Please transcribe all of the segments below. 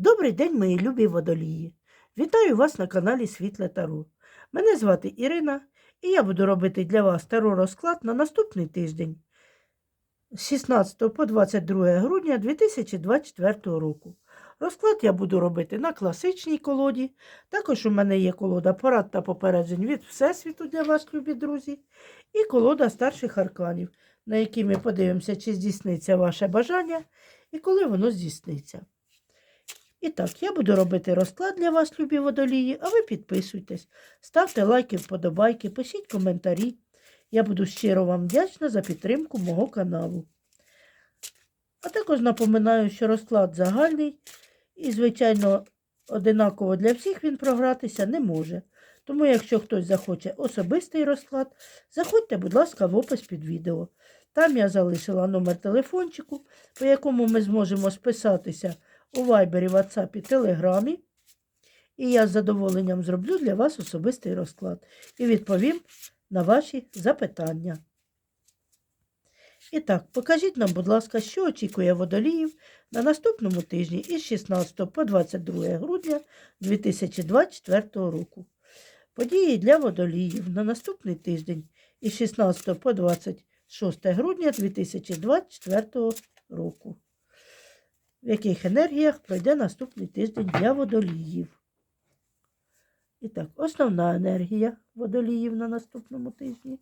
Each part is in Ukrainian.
Добрий день, мої любі водолії! Вітаю вас на каналі Світле Таро. Мене звати Ірина, і я буду робити для вас таро розклад на наступний тиждень з 16 по 22 грудня 2024 року. Розклад я буду робити на класичній колоді. Також у мене є колода порад та попереджень від Всесвіту для вас, любі друзі, і колода старших арканів, на якій ми подивимося, чи здійсниться ваше бажання і коли воно здійсниться. І так, я буду робити розклад для вас, любі водолії, а ви підписуйтесь, ставте лайки, вподобайки, пишіть коментарі. Я буду щиро вам вдячна за підтримку мого каналу. А також напоминаю, що розклад загальний і, звичайно, одинаково для всіх він програтися не може. Тому, якщо хтось захоче особистий розклад, заходьте, будь ласка, в опис під відео. Там я залишила номер телефончику, по якому ми зможемо списатися у Вайбері, Ватсапі, Телеграмі. І я з задоволенням зроблю для вас особистий розклад і відповім на ваші запитання. І так, покажіть нам, будь ласка, що очікує водоліїв на наступному тижні із 16 по 22 грудня 2024 року. Події для водоліїв на наступний тиждень із 16 по 26 грудня 2024 року в яких енергіях пройде наступний тиждень для водоліїв. І так, основна енергія водоліїв на наступному тижні.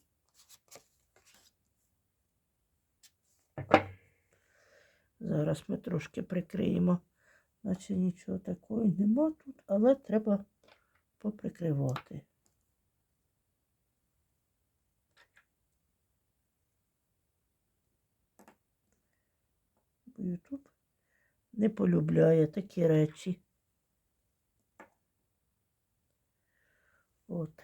Зараз ми трошки прикриємо, наче нічого такого нема тут, але треба поприкривати. Ютуб не полюбляє такі речі. От.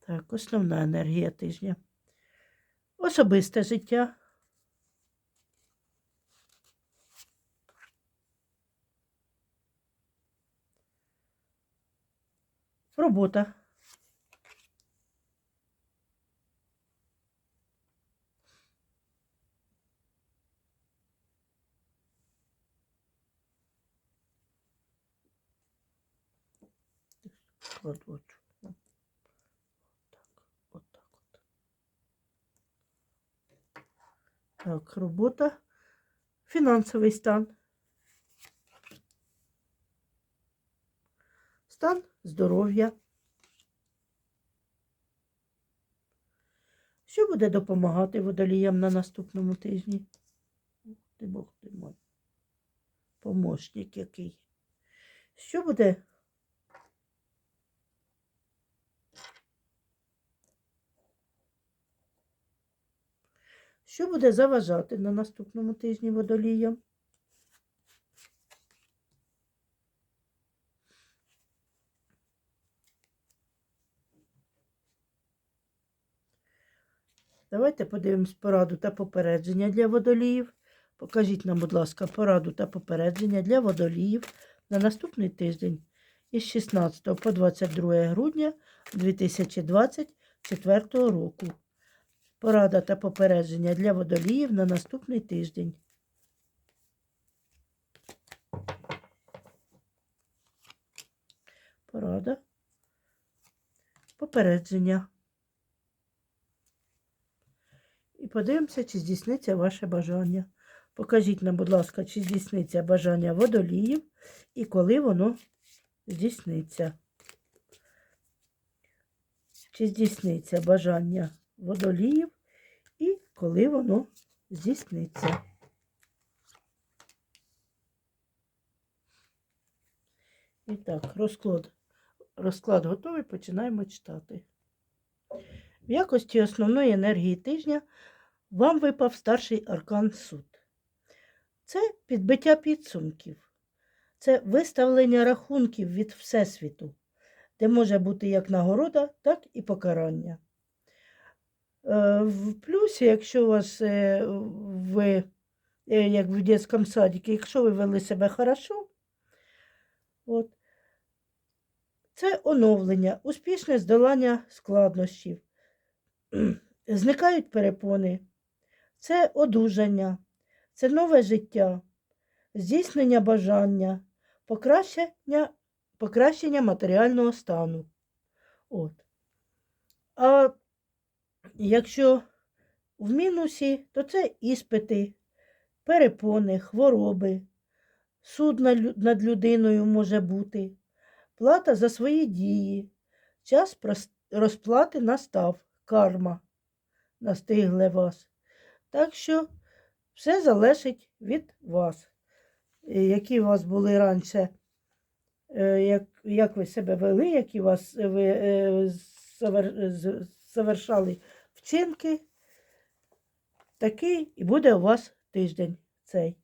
Так, основна енергія тижня. Особисте життя. Робота. Кладочку. Так, от так от. Так, робота. Фінансовий стан. Стан здоров'я. Що буде допомагати водоліям на наступному тижні? Ух Ти Бог ти мой. Помощник який. Що буде Що буде заважати на наступному тижні водоліям? Давайте подивимось пораду та попередження для водоліїв. Покажіть нам, будь ласка, пораду та попередження для водоліїв на наступний тиждень із 16 по 22 грудня 2024 року. Порада та попередження для водоліїв на наступний тиждень. Порада. Попередження. І подивимося, чи здійсниться ваше бажання. Покажіть нам, будь ласка, чи здійсниться бажання водоліїв і коли воно здійсниться. Чи здійсниться бажання водоліїв і коли воно здійсниться. І так, розклад, розклад готовий, починаємо читати. В якості основної енергії тижня вам випав старший аркан суд. Це підбиття підсумків, це виставлення рахунків від Всесвіту, де може бути як нагорода, так і покарання. Е, В плюсі, якщо у вас е, ви, е, як в дитячому садіку, якщо ви вели себе хорошо, от, це оновлення, успішне здолання складнощів, зникають перепони, це одужання, це нове життя, здійснення бажання, покращення, покращення матеріального стану. От. А якщо в мінусі, то це іспити, перепони, хвороби, суд над людиною може бути, плата за свої дії, час розплати настав, карма. Настигле вас. Так що все залежить від вас. Е, Які у вас були раніше, е, як, як ви себе вели, які вас е, ви завершали вчинки, такий і буде у вас тиждень цей.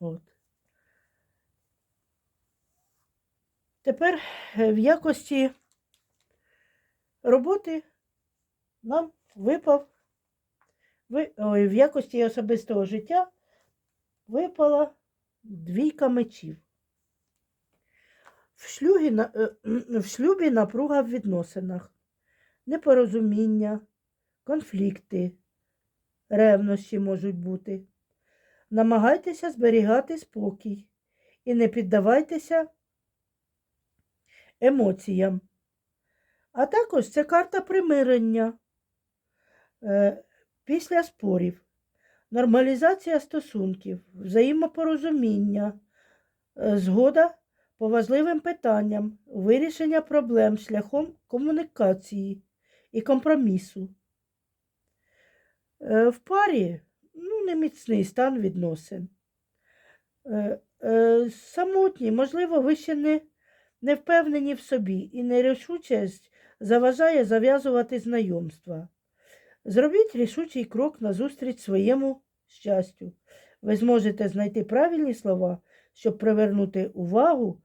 От. Тепер е, в якості роботи нам випав, ой, в якості особистого життя випала двійка мечів. В, шлюбі, е, в шлюбі напруга в відносинах, непорозуміння, конфлікти, ревнощі можуть бути. Намагайтеся зберігати спокій і не піддавайтеся емоціям. А також це карта примирення е, після спорів, нормалізація стосунків, взаємопорозуміння, е, згода по важливим питанням, вирішення проблем шляхом комунікації і компромісу. Е, В парі ну, неміцний стан відносин. Е, е, Самотні, можливо, ви ще не, не впевнені в собі і нерішучість заважає зав'язувати знайомства. Зробіть рішучий крок назустріч своєму щастю. Ви зможете знайти правильні слова, щоб привернути увагу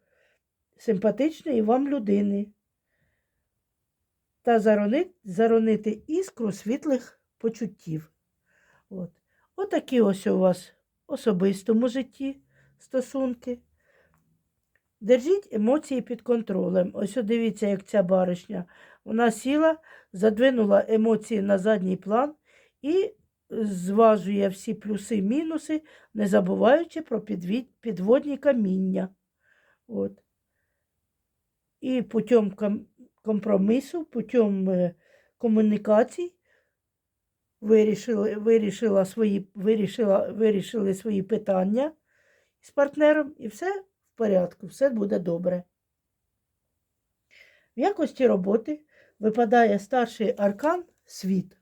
симпатичної вам людини та заронити, іскру світлих почуттів. От. Отакі ось у вас в особистому житті стосунки. Держіть емоції під контролем. Ось дивіться, як ця баришня. Вона сіла, задвинула емоції на задній план і зважує всі плюси мінуси, не забуваючи про підводні каміння. От. І путем компромісу, путем е, комунікацій вирішили, вирішила свої, вирішила, вирішили свої питання з партнером, і все в порядку, все буде добре. В якості роботи випадає старший аркан світ.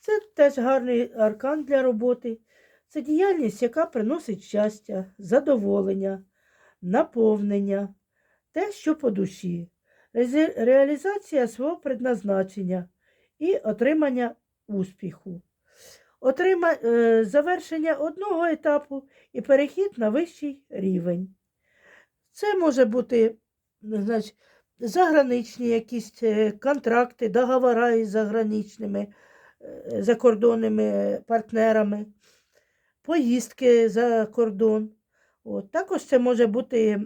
Це теж гарний аркан для роботи. Це діяльність, яка приносить щастя, задоволення, наповнення, те, що по душі, реалізація свого предназначення і отримання успіху. Отрима... е, завершення одного етапу і перехід на вищий рівень. Це може бути значить, заграничні якісь е, контракти, договори із заграничними е, закордонними партнерами, поїздки за кордон. От. Також це може бути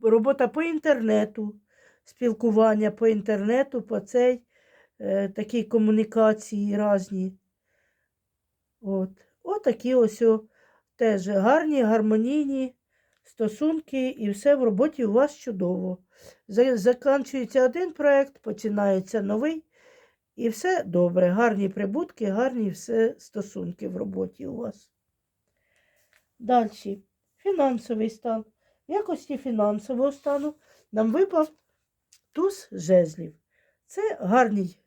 робота по інтернету, спілкування по інтернету, по цей, е, такі комунікації різні. От. От такі ось о, теж гарні, гармонійні стосунки, і все в роботі у вас чудово. За- Закінчується один проєкт, починається новий, і все добре. Гарні прибутки, гарні все стосунки в роботі у вас. Далі. Фінансовий стан. В якості фінансового стану нам випав туз жезлів. Це гарний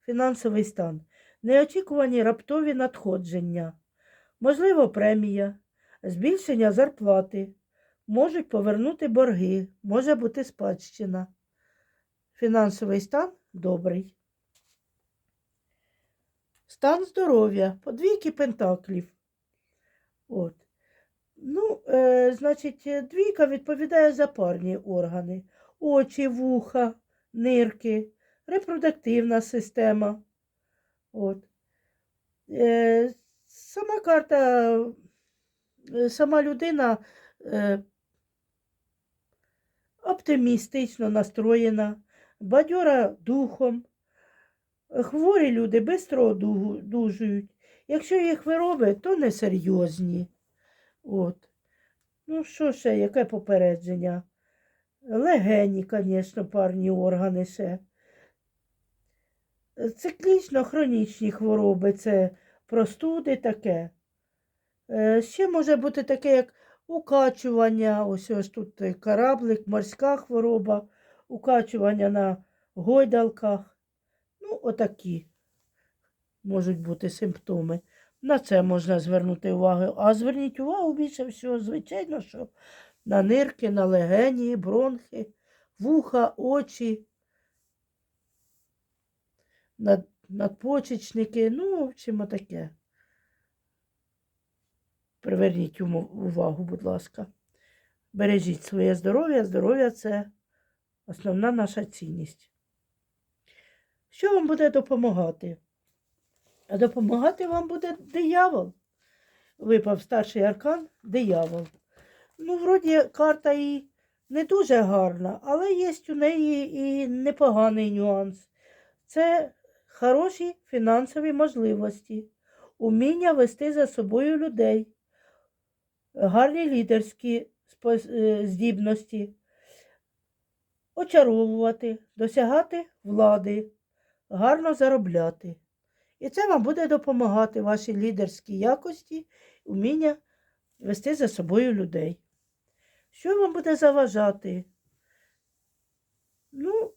фінансовий стан. Неочікувані раптові надходження, можливо, премія, збільшення зарплати, можуть повернути борги, може бути спадщина. Фінансовий стан добрий. Стан здоров'я, подвійки пентаклів. От. Ну, е, значить, двійка відповідає за парні органи: очі, вуха, нирки, репродуктивна система. От. Е, сама карта, е, сама людина е, оптимістично настроєна, бадьора духом. Хворі люди швидко одужують. Якщо є хвороби, то несерйозні. От. Ну, що ще, яке попередження? Легені, звісно, парні органи ще. Циклічно хронічні хвороби, це простуди таке. Е, Ще може бути таке, як укачування, ось ось тут е, кораблик, морська хвороба, укачування на гойдалках. Ну, отакі можуть бути симптоми. На це можна звернути увагу. А зверніть увагу більше всього, звичайно, що на нирки, на легені, бронхи, вуха, очі, над, надпочечники, ну, в общем, таке. Приверніть увагу, будь ласка. Бережіть своє здоров'я. Здоров'я це основна наша цінність. Що вам буде допомагати? А допомагати вам буде диявол. Випав старший аркан диявол. Ну, вроді, карта і не дуже гарна, але є у неї і непоганий нюанс. Це хороші фінансові можливості, уміння вести за собою людей, гарні лідерські е, здібності, очаровувати, досягати влади, гарно заробляти. І це вам буде допомагати вашій лідерській якості, уміння вести за собою людей. Що вам буде заважати? Ну,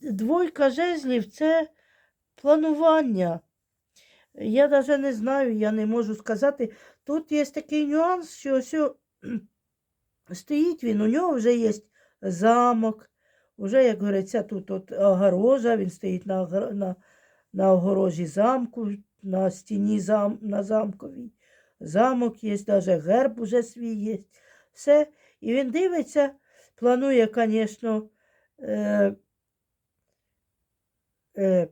двойка жезлів це планування. Я навіть не знаю, я не можу сказати. Тут є такий нюанс, що ось стоїть він, у нього вже є замок, вже, як говориться, тут от огорожа, він стоїть на, на, на огорожі замку, на стіні зам, на замковій. Замок є, навіть герб уже свій є. Все. І він дивиться, планує, звісно, е, е,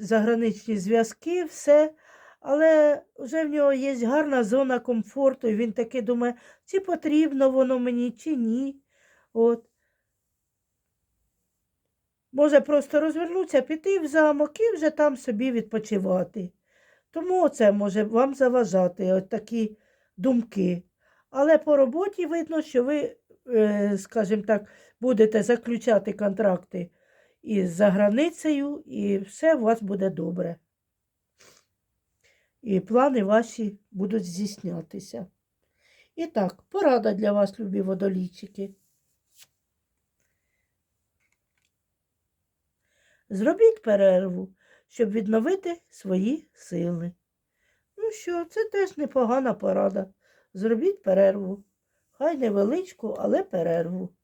заграничні зв'язки, все. Але вже в нього є гарна зона комфорту, і він таки думає, чи потрібно воно мені, чи ні. От. Може просто розвернутися, піти в замок і вже там собі відпочивати. Тому це може вам заважати, от такі думки. Але по роботі видно, що ви, е, скажімо так, будете заключати контракти із заграницею, і все у вас буде добре. І плани ваші будуть здійснятися. І так, порада для вас, любі водолійчики. Зробіть перерву, щоб відновити свої сили. Ну що, це теж непогана порада. Зробіть перерву. Хай невеличку, але перерву.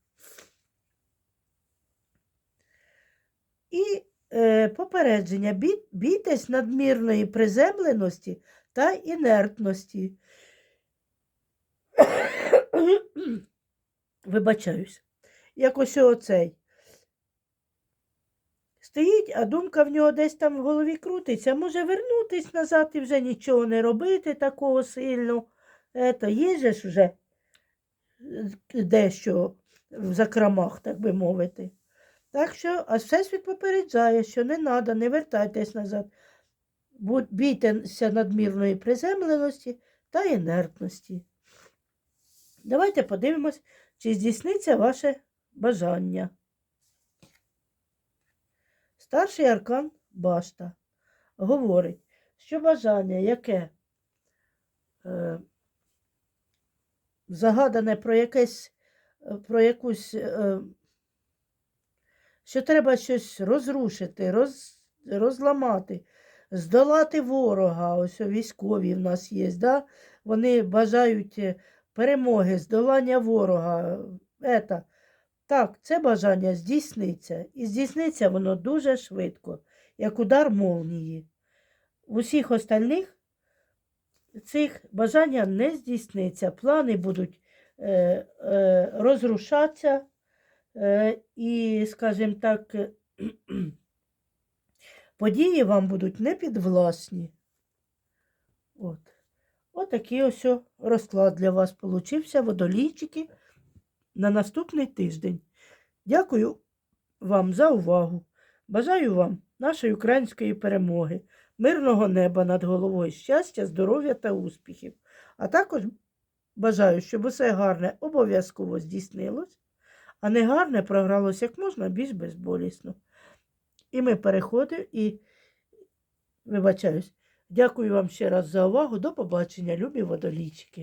І е, попередження. Бій, бійтесь надмірної приземленості та інертності. Вибачаюсь. Як ось оцей. Стоїть, а думка в нього десь там в голові крутиться. Може вернутись назад і вже нічого не робити такого сильно. Ето, є же ж вже е, дещо в закромах, так би мовити. Так що, а Всесвіт попереджає, що не треба, не вертайтесь назад. Бійтеся надмірної приземленості та інертності. Давайте подивимось, чи здійсниться ваше бажання. Старший аркан Башта говорить, що бажання, яке е, загадане про якесь, е, про якусь, е, що треба щось розрушити, роз, розламати, здолати ворога. Ось військові в нас є, да? вони бажають е, перемоги, здолання ворога. Ета. Так, це бажання здійсниться. І здійсниться воно дуже швидко, як удар молнії. В усіх остальних цих бажання не здійсниться. Плани будуть е, е, розрушатися е, і, скажімо так, події вам будуть непідвласні. От. Отакий ось розклад для вас получився, водолійчики, на наступний тиждень. Дякую вам за увагу. Бажаю вам нашої української перемоги, мирного неба над головою, щастя, здоров'я та успіхів. А також Бажаю, щоб усе гарне обов'язково здійснилось, а негарне програлось як можна більш безболісно. І ми переходимо і вибачаюсь. Дякую вам ще раз за увагу. До побачення, любі водолійчики.